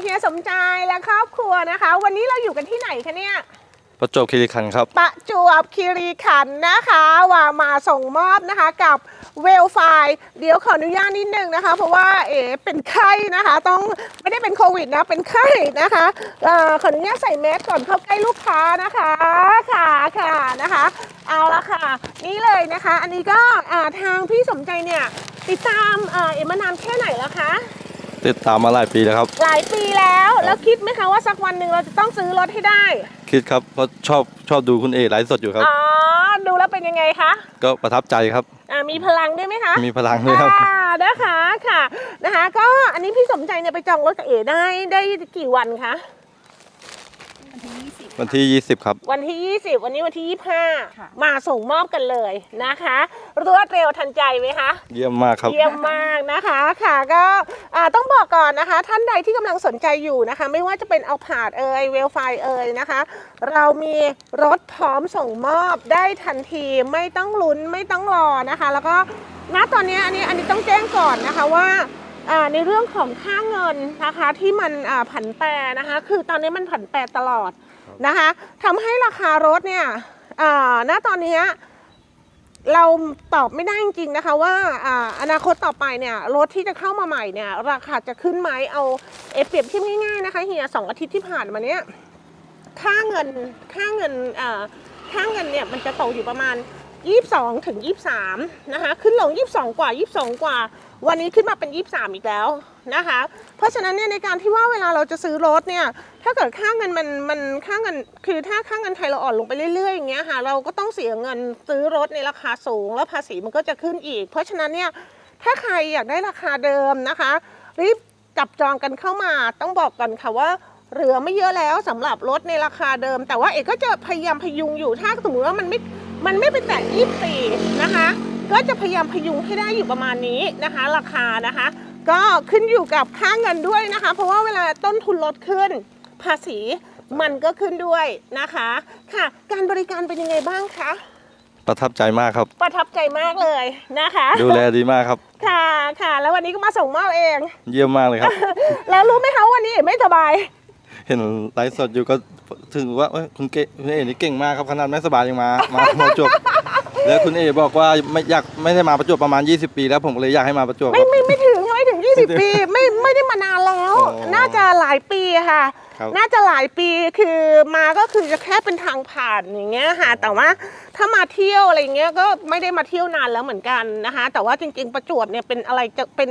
เฮียสมใจและครอบครัวนะคะ วันนี้เราอยู่กันที่ไหนคะเนี่ย ประจวบคีรีขันธ์ครับ ประจวบคีรีขันธ์นะคะว่ามาส่งมอบนะคะกับเวลไฟเดี๋ยวขออนุญาตนิดนึงนะคะ เพราะว่าเอ๋เป็นไข้นะคะ ต้องไม่ได้เป็นโควิดนะเป็นไข้นะคะเอ่อขออนุญาตใส่แมสก่อนเข้าใกล้ลูกค้านะคะค่ะค่ะนะคะ เอาละค่ะ นี่เลยนะคะ อันนี้ก็อ่าทางพี่สมใจเนี่ยติดตามเอ่อเอ๋มานานแค่ไหนแล้วคะ ติดตามมาหลายปีแล้วครับ หลายปีแล้ว แล้วคิดไหมคะว่าสักวันหนึ่งเราจะต้องซื้อรถให้ได้ คิดครับเพราะชอบชอบดูคุณเอไลฟ์สดอยู่ครับ อ๋อ ดูแล้วเป็นยังไงคะ ก็ประทับใจครับ อ่า มีพลังด้วยไหมคะ มีพลังด้วยครับ อ่า นะคะ ค่ะ นะคะ ก็อันนี้พี่สมใจเนี่ยไปจองรถกับเอ๋ได้ได้กี่วันคะ วันที่ 20 ครับ วันที่ 20 วันนี้วันที่ ค่ะ 25 มาส่งมอบกันเลยนะคะ รวดเร็วทันใจไหมคะ เยี่ยมมากครับ เยี่ยมมากนะคะค่ะก็อ่าต้องบอกก่อนนะคะ ท่านใดที่กำลังสนใจอยู่นะคะ ไม่ว่าจะเป็นเอาผาดเอ่ยเวลไฟเอ่ยนะคะ เรามีรถพร้อมส่งมอบได้ทันทีไม่ต้องลุ้นไม่ต้องรอนะคะ แล้วก็ณตอนนี้อันนี้อันนี้ต้องแจ้งก่อนนะคะว่าอ่าในเรื่องของค่าเงินนะคะที่มันอ่าผันแปรนะคะ คือตอนนี้มันผันแปรตลอด นะคะทำให้ราคารถเนี่ยณตอนนี้เราตอบไม่ได้จริงๆนะคะว่าออนาคตต่อไปเนี่ยรถที่จะเข้ามาใหม่เนี่ยราคาจะขึ้นไหมเอาเอเปรียบเทียบง่ายๆนะคะเฮียสองอาทิตย์ที่ผ่านมาเนี่ยค่าเงินค่าเงินค่าเงินเนี่ยมันจะตกอยู่ประมาณ 22ถึง23นะคะขึ้นลง 22 กว่า 22 กว่า วันนี้ขึ้นมาเป็น 23 อีกแล้วนะคะ เพราะฉะนั้นเนี่ยในการที่ว่าเวลาเราจะซื้อรถเนี่ยถ้าเกิดค่าเงินมันมันค่าเงินคือถ้าค่าเงินไทยเราอ่อนลงไปเรื่อยๆอย่างเงี้ยค่ะเราก็ต้องเสียเงินซื้อรถในราคาสูง แล้วภาษีมันก็จะขึ้นอีก เพราะฉะนั้นเนี่ยถ้าใครอยากได้ราคาเดิมนะคะรีบจับจองกันเข้ามาต้องบอกกันค่ะว่าเหลือไม่เยอะแล้วสำหรับรถในราคาเดิม แต่ว่าเอกก็จะพยายามพยุงอยู่ถ้าสมมติว่ามันไม่มันไม่ไปแตะยี่สี่นะคะ ก็จะพยายามพยุงให้ได้อยู่ประมาณนี้นะคะ ราคานะคะ ก็ขึ้นอยู่กับค่าเงินด้วยนะคะ เพราะว่าเวลาต้นทุนลดขึ้น ภาษีมันก็ขึ้นด้วยนะคะค่ะ การบริการเป็นยังไงบ้างคะประทับใจมากครับ ประทับใจมากเลยนะคะ ดูแลดีมากครับ ค่ะค่ะ แล้ววันนี้ก็มาส่งมอบเอง เยี่ยมมากเลยครับ แล้วรู้ไหมคะว่าวันนี้เอ๋ไม่สบาย เห็นไลฟ์สดอยู่ก็ถึงว่าเอ้ยคุณเกคุณเอนี่เก่งมากครับขนาดไม่สบายยังมา มาประจวบ แล้วคุณเอบอกว่าไม่อยากไม่ได้มาประจวบประมาณ 20 ปี แล้วผมก็เลยอยากให้มาประจวบคไม่รับ ไม่ไม่ถึงไม่ถึง 20 ปีไม่ไม่ได้มานานแล้ว อ๋อน่าจะหลายปีค่ะ ครับน่าจะหลายปีคือมาก็คือจะแค่เป็นทางผ่านอย่างเงี้ยค่ะ แต่ว่าถ้ามาเที่ยวอะไรเงี้ยก็ไม่ได้มาเที่ยวนานแล้วเหมือนกันนะคะ แต่ว่าจริง ๆ ประจวบเนี่ยเป็นอะไรจะเป็น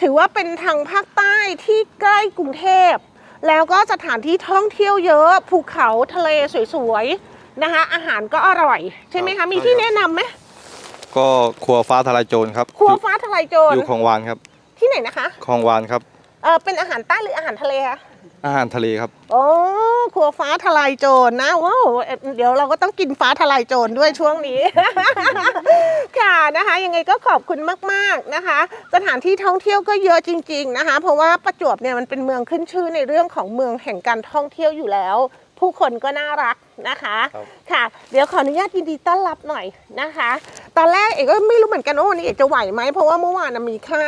ถือว่าเป็นทางภาคใต้ที่ใกล้กรุงเทพ แล้วก็สถานที่ท่องเที่ยวเยอะภูเขาทะเลสวยๆ นะคะ อาหารก็อร่อย ใช่ไหมครัคะบมีที่ใช่ครับแนะนำไหมก็ครัวฟ้าทลายโจรครับครัวอยู่ฟ้าทลายโจรอยู่คลองวานครับ ที่ไหนนะคะคลองวานครับเออเป็นอาหารใต้หรืออาหารทะเลคะอาหารทะเลครับโอ้ครัวฟ้าทลายโจรนะว้าวเอ่อเดี๋ยวเราก็ต้องกินฟ้าทลายโจรด้วยช่วงนี้ ค่ะนะคะ ยังไงก็ขอบคุณมากๆนะคะ สถานที่ท่องเที่ยวก็เยอะจริง ๆนะคะ เพราะว่าประจวบเนี่ยมันเป็นเมืองขึ้นชื่อในเรื่องของเมืองแห่งการท่องเที่ยวอยู่แล้ว ผู้คนก็น่ารักนะคะครับค่ะ เดี๋ยวขออนุญาตยินดีต้อนรับหน่อยนะคะ ตอนแรกเอกก็ไม่รู้เหมือนกันว่าวันนี้เอกจะไหวไหมเพราะว่าเมื่อวานนะมีไข้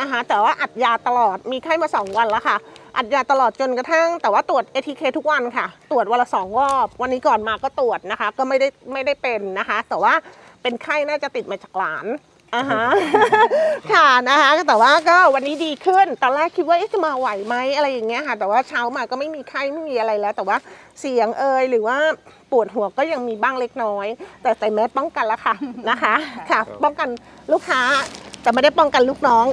นะคะแต่ว่าอัดยาตลอดมีไข้มาสองวันแล้วค่ะ อัดยาตลอดจนกระทั่ง แต่ว่าตรวจ ATK ทุกวันค่ะ ตรวจวันละสองรอบ วันนี้ก่อนมาก็ตรวจนะคะ ก็ไม่ได้ไม่ได้เป็นนะคะ แต่ว่าเป็นไข้น่าจะติดมาจากหลานอ่าฮะค่ะนะคะแต่ว่าก็วันนี้ดีขึ้นตอนแรกคิดว่าเอ๊ะจะมาไหวไหมอะไรอย่างเงี้ยค่ะ แต่ว่าเช้ามาก็ไม่มีไข้ไม่มีอะไรแล้ว แต่ว่า เสียงเอยหรือว่าปวดหัวก็ยังมีบ้างเล็กน้อย แต่ใส่แมสป้องกันแล้วค่ะนะคะค่ะ ป้องกันลูกค้าแต่ไม่ได้ป้องกันลูกน้อง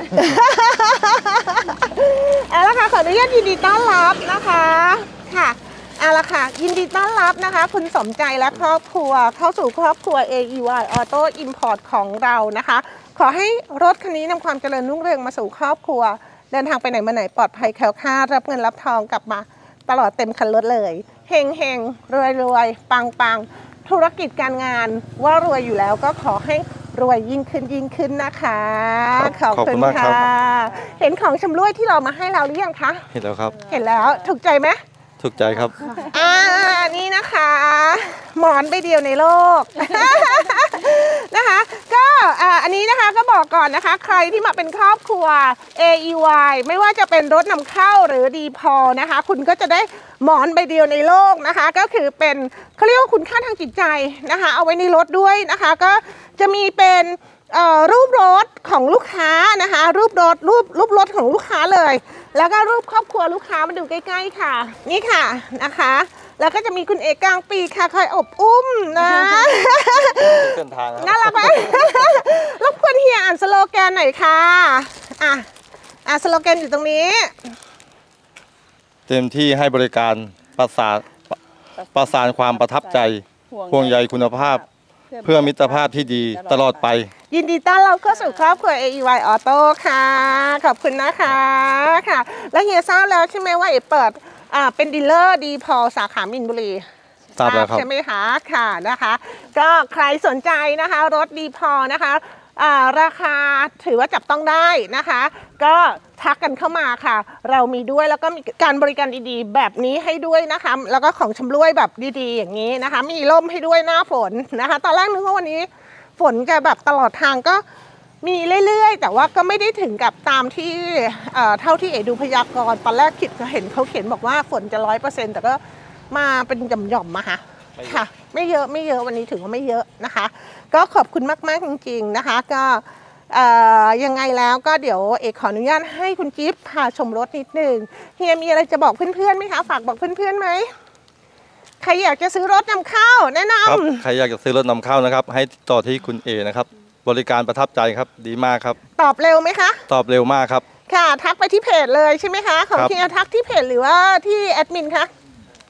เอาละค่ะขออนุญาตยินดีต้อนรับนะคะค่ะเอาละค่ะ ยินดีต้อนรับนะคะ คุณสมใจและครอบครัวเข้าสู่ครอบครัว AEY Auto Import ของเรานะคะ ขอให้รถคันนี้นำความเจริญรุ่งเรืองมาสู่ครอบครัว เดินทางไปไหนมาไหนปลอดภัยแคล้วคลาดรับเงินรับทองกลับมาตลอดเต็มคันรถเลย เฮงเฮงรวยรวยปังปังธุรกิจการงานว่ารวยอยู่แล้วก็ขอให้รวยยิ่งขึ้นยิ่งขึ้นนะคะขอบคุณมากครับเห็นของชำร่วยที่เรามาให้เราหรือยังคะ เห็นแล้วครับ เห็นแล้วถูกใจไหม ถูกใจครับ อ่า นี่นะคะ หมอนใบเดียวในโลก นะคะ ก็อ่าอันนี้นะคะก็บอกก่อนนะคะ ใครที่มาเป็นครอบครัว AEY ไม่ว่าจะเป็นรถนำเข้าหรือดีพอนะคะ คุณก็จะได้หมอนใบเดียวในโลกนะคะ ก็คือเป็นเขาเรียกว่าคุณค่าทางจิตใจนะคะ เอาไว้ในรถด้วยนะคะ ก็จะมีเป็น รูปรถของลูกค้านะคะ รูปรถรูปรูปรถของลูกค้าเลย แล้วก็รูปครอบครัวลูกค้ามาดูใกล้ ๆ ค่ะ นี่ค่ะนะคะ แล้วก็จะมีคุณเอกกลางปีกค่ะคอยอบอุ้มนะเส้นทางน่ารักไหมรบกวนเฮียอ่านสโลแกนหน่อยค่ะอะอะสโลแกนอยู่ตรงนี้ เต็มที่ให้บริการประสานประสานความประทับใจห่วงใยคุณภาพ เพื่อมิตรภาพที่ดีตลอดไป ยินดีต้อนรับเข้าสู่ครอบครัว AEY Auto ค่ะ ขอบคุณนะคะค่ะ แล้วเฮียทราบแล้วใช่ไหมว่าเอ๋เปิดอ่าเป็นดีลเลอร์ดีพอสาขามินบุรีทราบแล้วครับ ใช่ไหมคะค่ะนะคะ ก็ใครสนใจนะคะ รถดีพอนะคะอ่าราคาถือว่าจับต้องได้นะคะ ก็ทักกันเข้ามาค่ะ เรามีด้วยแล้วก็มีการบริการดีๆ แบบนี้ให้ด้วยนะคะ แล้วก็ของชำร่วยแบบดีๆ อย่างนี้นะคะ มีร่มให้ด้วยหน้าฝนนะคะ ตอนแรกนึกว่าวันนี้ ฝนจะแบบตลอดทางก็มีเรื่อยๆ แต่ว่าก็ไม่ได้ถึงกับตามที่เอ่อเท่าที่เอดูพยากรณ์ตอนแรกคิดเห็นเขาเขียนบอกว่าฝนจะร้อยเปอร์เซ็นต์แต่ก็มาเป็นหย่อมๆมาค่ะไม่เยอะค่ะ ไม่เยอะไม่เยอะวันนี้ถือว่าไม่เยอะนะคะ ก็ขอบคุณมากๆจริง ๆนะคะ ก็เอ่อยังไงแล้วก็เดี๋ยวเอกขออนุญาตให้คุณจิ๊บพาชมรถนิดนึงเฮียมีอะไรจะบอกเพื่อนๆไหมคะฝากบอกเพื่อนๆไหม ใครอยากจะซื้อรถนำเข้าแนะนครับใครอยากจะซื้อรถนำเข้านะครับ ให้ติดต่อที่คุณเอนะครับบริการประทับใจครับดีมากครับำตอบเร็วไหมคะ ตอบเร็วมากครับ ค่ะทักไปที่เพจเลยใช่ไหมคะของครับเฮียทักที่เพจหรือว่าที่แอดมินคะ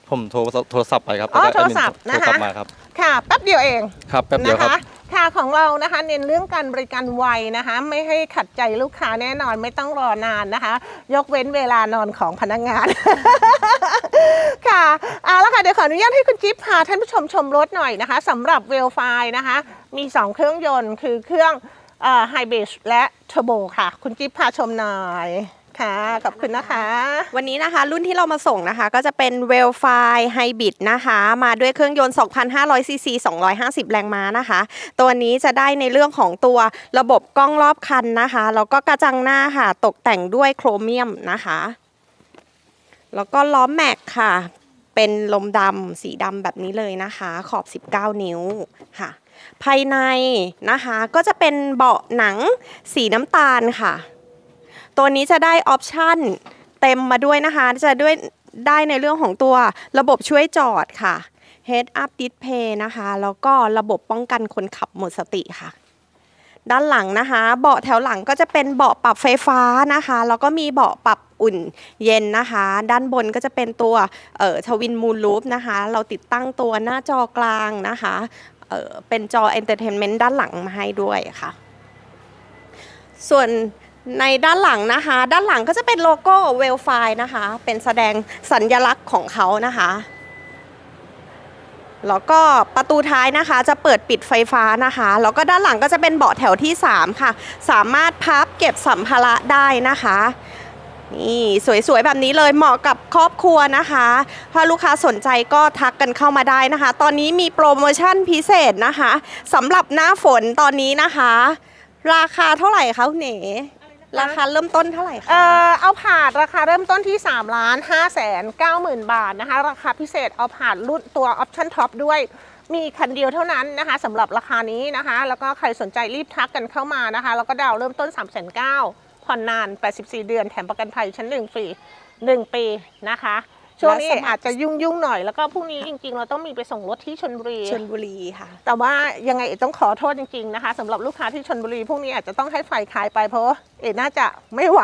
ผมโทรโทรศัพท์ไปครับอ๋อแล้วก็แอดมินโทรศัพท์นะคะ โทรกลับมาครับค่ะแป๊บเดียวเองครับแป๊บเดียวนะครับ ค่ะของเรานะคะเน้นเรื่องการบริการไวนะคะ ไม่ให้ขัดใจลูกค้าแน่นอนไม่ต้องรอนานนะคะ ยกเว้นเวลานอนของพนักงาน ค่ะเอาละค่ะเดี๋ยวขออนุญาตให้คุณจิ๊บพาท่านผู้ชมชมรถหน่อยนะคะสำหรับเวลไฟนะคะ มี 2 เครื่องยนต์คือเครื่องไฮบริดและเทอร์โบค่ะ คุณจิ๊บพาชมหน่อย ค่ะขอบคุณนะคะ วันนี้นะคะรุ่นที่เรามาส่งนะคะ ก็จะเป็น w e l f i Hybrid นะคะ มาด้วยเครื่องยนต์2,500ซีซี250 แรงม้านะคะ ตัวนี้จะได้ในเรื่องของตัวระบบกล้องรอบคันนะคะแล้วก็กระจังหน้าค่ะ ตกแต่งด้วยโครเมียมนะคะ แล้วก็ล้อแม็กค่ะ เป็นลมดำสีดำแบบนี้เลยนะคะ ขอบ 19 นิ้วค่ะ ภายในนะคะก็จะเป็นเบาะหนังสีน้ำตาลค่ะ ตัวนี้จะได้ออปชันเต็มมาด้วยนะคะ จะด้วยได้ในเรื่องของตัวระบบช่วยจอดค่ะ Head Up Display นะคะ แล้วก็ระบบป้องกันคนขับหมดสติค่ะ ด้านหลังนะคะ เบาะแถวหลังก็จะเป็นเบาะปรับไฟฟ้านะคะ แล้วก็มีเบาะปรับอุ่นเย็นนะคะ ด้านบนก็จะเป็นตัวเออทวินมูลลูปนะคะ เราติดตั้งตัวหน้าจอกลางนะคะเออเป็นจอ Entertainment ด้านหลังมาให้ด้วยค่ะ ส่วน ในด้านหลังนะคะ ด้านหลังก็จะเป็นโลโก้เวลไฟนะคะ เป็นแสดงสัญลักษณ์ของเขานะคะ แล้วก็ประตูท้ายนะคะจะเปิดปิดไฟฟ้านะคะ แล้วก็ด้านหลังก็จะเป็นเบาะแถวที่ 3 ค่ะ สามารถพับเก็บสัมภาระได้นะคะ นี่สวยๆแบบนี้เลยเหมาะกับครอบครัวนะคะ ถ้าลูกค้าสนใจก็ทักกันเข้ามาได้นะคะ ตอนนี้มีโปรโมชั่นพิเศษนะคะสำหรับหน้าฝนตอนนี้นะคะ ราคาเท่าไหร่คะคุณเอ๋ ราคาเริ่มต้นเท่าไหร่คะ เอ่อเอาผาดราคาเริ่มต้นที่3ล้าน5แสน9หมื่นบาทนะคะ ราคาพิเศษเอาผาดรุ่นตัวออปชั่นท็อปด้วย มีคันเดียวเท่านั้นนะคะสำหรับราคานี้นะคะ แล้วก็ใครสนใจรีบทักกันเข้ามานะคะ แล้วก็ดาวน์เริ่มต้น 3 9 0 0 0ผ่อนนาน 84 เดือนแถมประกันภัยชั้น1ฟรี1ปีนะคะ ช่วงนี้และสมัคร อาจจะยุ่งๆหน่อยแล้วก็พรุ่งนี้จริง ๆ เราต้องมีไปส่งรถที่ชนบุรี ชลบุรีค่ะ แต่ว่ายังไงเอ๋ต้องขอโทษจริง ๆ นะคะสำหรับลูกค้าที่ชนบุรีพรุ่งนี้อาจจะต้องให้ไฟขายไปเพราะว่าเอ๋น่าจะไม่ไหว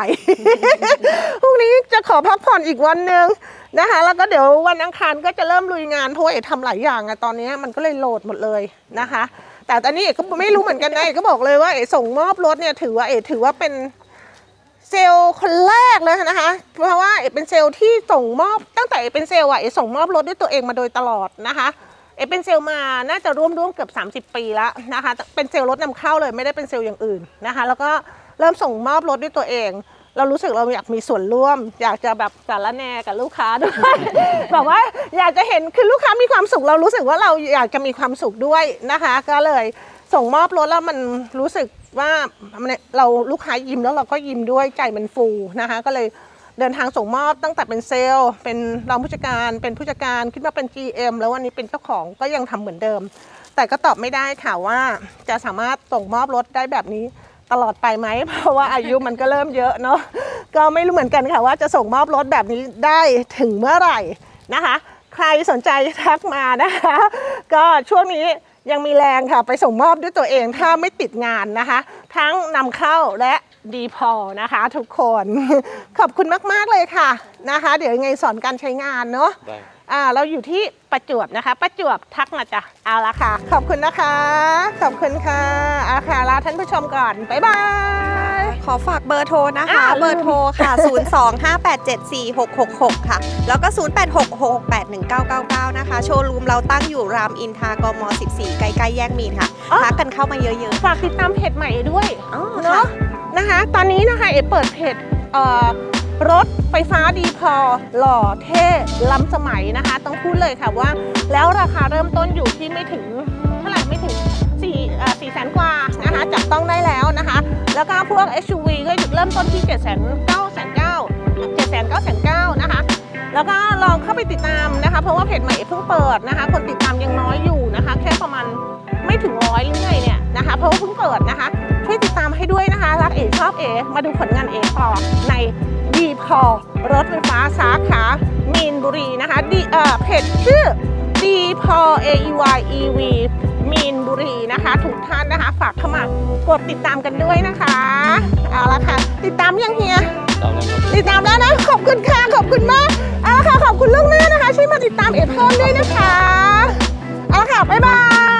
พรุ่งนี้จะขอพักผ่อนอีกวันหนึ่งนะคะ แล้วก็เดี๋ยววันอังคารก็จะเริ่มลุยงานเพราะว่าเอ๋ทำหลายอย่างอะตอนนี้มันก็เลยโหลดหมดเลยนะคะ แต่ตอนนี้เอ๋ก็ไม่รู้เหมือนกันนะเอ๋ก็บอกเลยว่าเอ๋ส่งมอบรถเนี่ยถือว่าเอ๋ถือว่าเป็นเซลล์คนแรก เลยนะคะ เพราะว่าเอเป็นเซลล์ที่ส่งมอบตั้งแต่เอเป็นเซลล์อะเอส่งมอบรถด้วยตัวเองมาโดยตลอดนะคะเอเป็นเซลล์มาน่าจะร่วมร่วมเกือบ 30 ปีแล้วนะคะ เป็นเซลล์รถนำเข้าเลยไม่ได้เป็นเซลล์อย่างอื่นนะคะ แล้วก็เริ่มส่งมอบรถด้วยตัวเอง เรารู้สึกเราอยากมีส่วนร่วม อยากจะแบบสารแนกับลูกค้าด้วยแบบว่าอยากจะเห็นคือลูกค้ามีความสุขเรารู้สึกว่าเราอยากจะมีความสุขด้วยนะคะ ก็เลย ส่งมอบรถแล้วมันรู้สึกว่าเราลูกค้ายิ้มแล้วเราก็ยิ้มด้วยใจมันฟูนะคะ ก็เลยเดินทางส่งมอบตั้งแต่เป็นเซลล์ เป็นรองผู้จัดการเป็นผู้จัดการขึ้นมาเป็น GM แล้ววันนี้เป็นเจ้าของก็ยังทำเหมือนเดิม แต่ก็ตอบไม่ได้ค่ะว่าจะสามารถส่งมอบรถได้แบบนี้ตลอดไปไหม เพราะว่าอายุมันก็เริ่มเยอะเนาะก็ไม่รู้เหมือนกันค่ะว่าจะส่งมอบรถแบบนี้ได้ถึงเมื่อไหร่นะคะ ใครสนใจทักมานะคะ ก็ช่วงนี้ ยังมีแรงค่ะไปส่งมอบด้วยตัวเองถ้าไม่ติดงานนะคะ ทั้งนำเข้าและดีพอนะคะ ทุกคน ขอบคุณมาก ๆ เลยค่ะนะคะ เดี๋ยวยังไงสอนการใช้งานเนาะ อ่าเราอยู่ที่ประจวบนะคะ ประจวบทักมาจ้ะเอาละค่ะ ขอบคุณนะคะ ขอบคุณค่ะอาค่ะลาท่านผู้ชมก่อน บ๊ายบาย ขอฝากเบอร์โทรนะคะ อ่าลืมเบอร์โทรค่ะ 025874666 ค่ะ แล้วก็ 0866819999 นะคะ โชว์รูมเราตั้งอยู่รามอินทรากม 14 ใกล้ๆแยกมีนค่ะทักกันเข้ามาเยอะฝากติดตามเพจใหม่ด้วย ๆอ๋อเนาะนะคะ ตอนนี้นะคะเอเปิดเพจเอ่อ รถไฟฟ้าดีพอหล่อเท่ล้ำสมัยนะคะ ต้องพูดเลยค่ะว่า แล้วราคาเริ่มต้นอยู่ที่ไม่ถึงเท่าไหร่ไม่ถึง4เอ่อ4แสนกว่านะคะจับต้องได้แล้วนะคะ แล้วก็พวก SUV ก็เริ่มต้นที่7 9 9 9 7 9 9 9นะคะแล้วก็ลองเข้าไปติดตามนะคะ เพราะว่าเพจใหม่เพิ่งเปิดนะคะ คนติดตามยังน้อยอยู่นะคะ แค่ประมาณไม่ถึงร้อยหรือไงเนี่ยนะคะ เพราะว่าเพิ่งเปิดนะคะช่วย ติดตามให้ด้วยนะคะ รักเอชอบเอมาดูผลงานเอต่อในดีพอรถไฟฟ้าสาขามีนบุรีนะคะดีเอ่อเพจชื่อดีพอ AEY EV มีนบุรีนะคะทุกท่านนะคะ ฝากเข้ามากดติดตามกันด้วยนะคะเอาละค่ะ ติดตามยังเฮียตามนั้นครับติดตามแล้วนะขอบคุณค่ะขอบคุณมากเอาละค่ะขอบคุณเรื่องหน้านะคะช่วยมาติดตามเอฟเพิ่มด้วยนะคะเอาละค่ะบ๊ายบาย